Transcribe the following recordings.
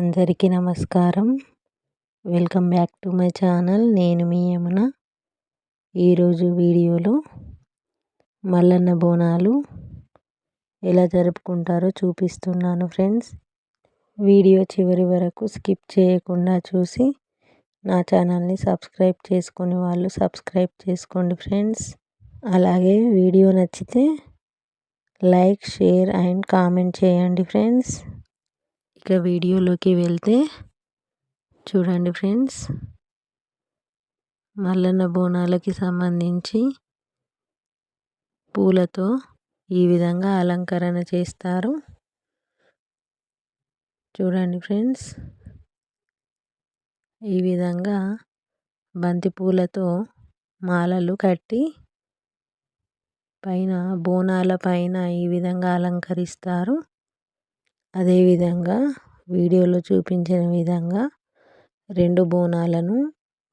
అందరికీ నమస్కారం. Welcome back to my channel. నేను మీ యమున. ఈరోజు వీడియోలో మల్లన్న బోనాలు ఎలా జరుపుకుంటారో చూపిస్తున్నాను ఫ్రెండ్స్. వీడియో చివరి వరకు స్కిప్ చేయకుండా చూసి నా ఛానల్ని సబ్స్క్రైబ్ చేసుకుని వాళ్ళు సబ్స్క్రైబ్ చేసుకోండి ఫ్రెండ్స్. అలాగే వీడియో నచ్చితే లైక్ షేర్ అండ్ కామెంట్ చేయండి ఫ్రెండ్స్. ఇక వీడియోలోకి వెళ్తే చూడండి ఫ్రెండ్స్. మల్లన్న బోనాలకి సంబంధించి పూలతో ఈ విధంగా అలంకరణ చేస్తారు. చూడండి ఫ్రెండ్స్. ఈ విధంగా బంతి పూలతో మాలలు కట్టి పైన బోనాల పైన ఈ విధంగా అలంకరిస్తారు. అదేవిధంగా వీడియోలో చూపించిన విధంగా రెండు బోనాలను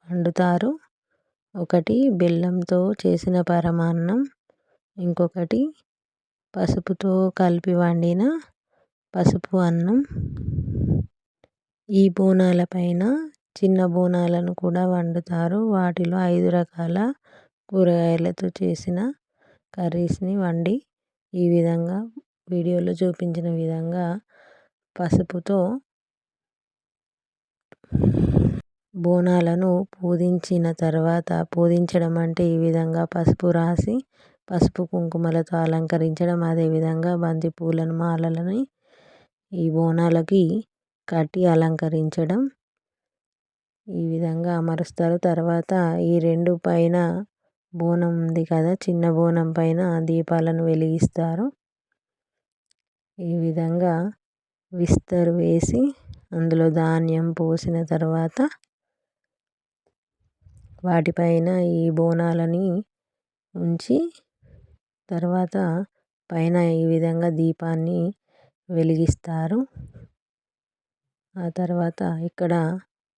వండుతారు. ఒకటి బెల్లంతో చేసిన పరమాన్నం ఇంకొకటి పసుపుతో కలిపి వండిన పసుపు అన్నం. ఈ బోనాల పైన చిన్న బోనాలను కూడా వండుతారు. వాటిలో ఐదు రకాల కూరగాయలతో చేసిన కర్రీస్ని వండి ఈ విధంగా వీడియోలో చూపించిన విధంగా పసుపుతో బోనాలను పూజించిన తర్వాత పూజించడం అంటే ఈ విధంగా పసుపు రాసి పసుపు కుంకుమలతో అలంకరించడం అదేవిధంగా బంతి పూలను మాలలని ఈ బోనాలకి కట్టి అలంకరించడం. ఈ విధంగా అమరుస్తారు. తర్వాత ఈ రెండు పైన బోనం ఉంది కదా చిన్న బోనం పైన దీపాలను వెలిగిస్తారు. ఈ విధంగా విస్తరు వేసి అందులో ధాన్యం పోసిన తర్వాత వాటిపైన ఈ బోనాలని ఉంచి తర్వాత పైన ఈ విధంగా దీపాన్ని వెలిగిస్తారు. ఆ తర్వాత ఇక్కడ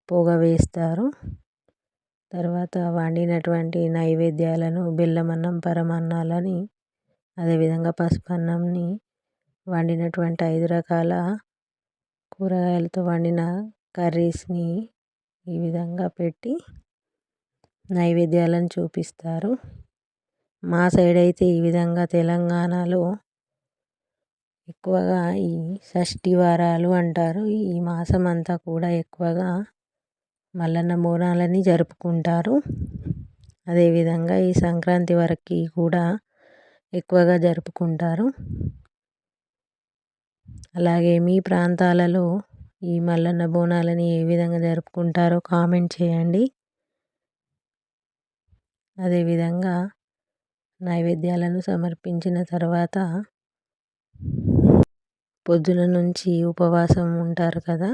పొగ వేస్తారు. తర్వాత వండినటువంటి నైవేద్యాలను బెల్లమన్నం పరమాన్నాలని అదేవిధంగా పసుపు అన్నంని వండినటువంటి ఐదు రకాల కూరగాయలతో వండిన కర్రీస్ని ఈ విధంగా పెట్టి నైవేద్యాలను చూపిస్తారు. మా సైడ్ అయితే ఈ విధంగా తెలంగాణలో ఎక్కువగా ఈ షష్ఠి వారాలు అంటారు. ఈ మాసం అంతా కూడా ఎక్కువగా మల్లన్న బోనాలని జరుపుకుంటారు. అదేవిధంగా ఈ సంక్రాంతి వరకు కూడా ఎక్కువగా జరుపుకుంటారు. అలాగే మీ ప్రాంతాలలో ఈ మల్లన్న బోనాలని ఏ విధంగా జరుపుకుంటారో కామెంట్ చేయండి. అదేవిధంగా నైవేద్యాలను సమర్పించిన తర్వాత పొద్దున నుంచి ఉపవాసం ఉంటారు కదా!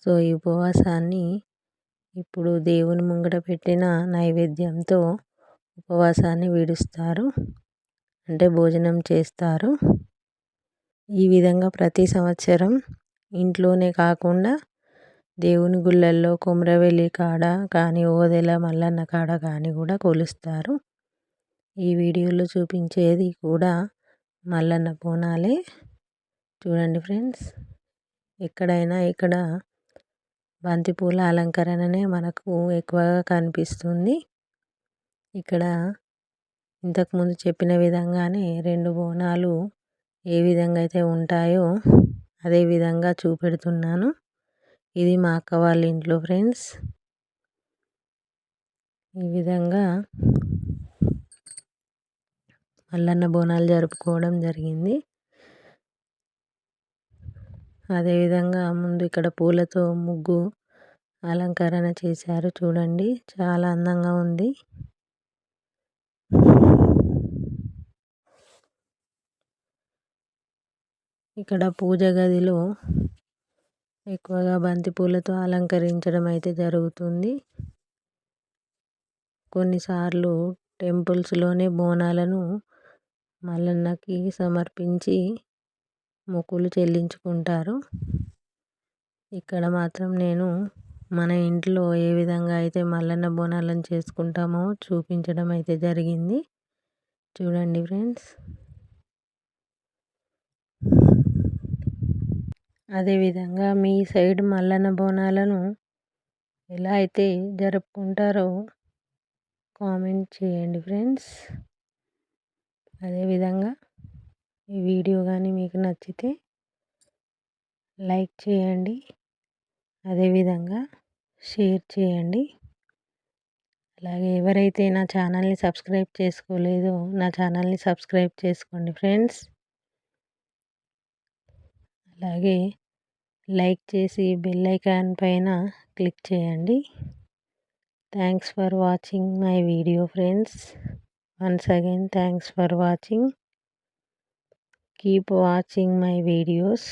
సో ఈ ఉపవాసాన్ని ఇప్పుడు దేవుని ముంగట పెట్టిన నైవేద్యంతో ఉపవాసాన్ని విడుస్తారు. అంటే భోజనం చేస్తారు. ఈ విధంగా ప్రతి సంవత్సరం ఇంట్లోనే కాకుండా దేవుని గుళ్ళల్లో కుమ్రవెల్లి కాడ కానీ ఓదెల మల్లన్న కాడ కానీ కూడా కొలుస్తారు. ఈ వీడియోలో చూపించేది కూడా మల్లన్న బోనాలే. చూడండి ఫ్రెండ్స్ ఎక్కడైనా ఇక్కడ బంతిపూల అలంకరణనే మనకు ఎక్కువగా కనిపిస్తుంది. ఇక్కడ ఇంతకుముందు చెప్పిన విధంగానే రెండు బోనాలు ఏ విధంగా అయితే ఉంటాయో అదే విధంగా చూపెడుతున్నాను. ఇది మా అక్క వాళ్ళ ఇంట్లో ఫ్రెండ్స్. ఈ విధంగా మల్లన్న బోనాలు జరుపుకోవడం జరిగింది. అదేవిధంగా ముందు ఇక్కడ పూలతో ముగ్గు అలంకరణ చేశారు. చూడండి చాలా అందంగా ఉంది. ఇక్కడ పూజ గదిలో ఎక్కువగా బంతిపూలతో అలంకరించడం అయితే జరుగుతుంది. కొన్నిసార్లు టెంపుల్స్లోనే బోనాలను మల్లన్నకి సమర్పించి మొక్కులు చెల్లించుకుంటారు. ఇక్కడ మాత్రం నేను మన ఇంట్లో ఏ విధంగా అయితే మల్లన్న బోనాలను చేసుకుంటామో చూపించడం అయితే జరిగింది. చూడండి ఫ్రెండ్స్. అదేవిధంగా మీ సైడ్ మల్లన్న బోనాలను ఎలా అయితే జరుపుకుంటారో కామెంట్ చేయండి ఫ్రెండ్స్. అదేవిధంగా ఈ వీడియో కానీ మీకు నచ్చితే లైక్ చేయండి. అదేవిధంగా షేర్ చేయండి. అలాగే ఎవరైతే నా ఛానల్ని సబ్స్క్రైబ్ చేసుకోలేదో నా ఛానల్ని సబ్స్క్రైబ్ చేసుకోండి ఫ్రెండ్స్. అలాగే లైక్ చేసి బెల్ ఐకాన్ పైన క్లిక్ చేయండి. Thanks for watching my video friends. Once again thanks for watching. Keep watching my videos.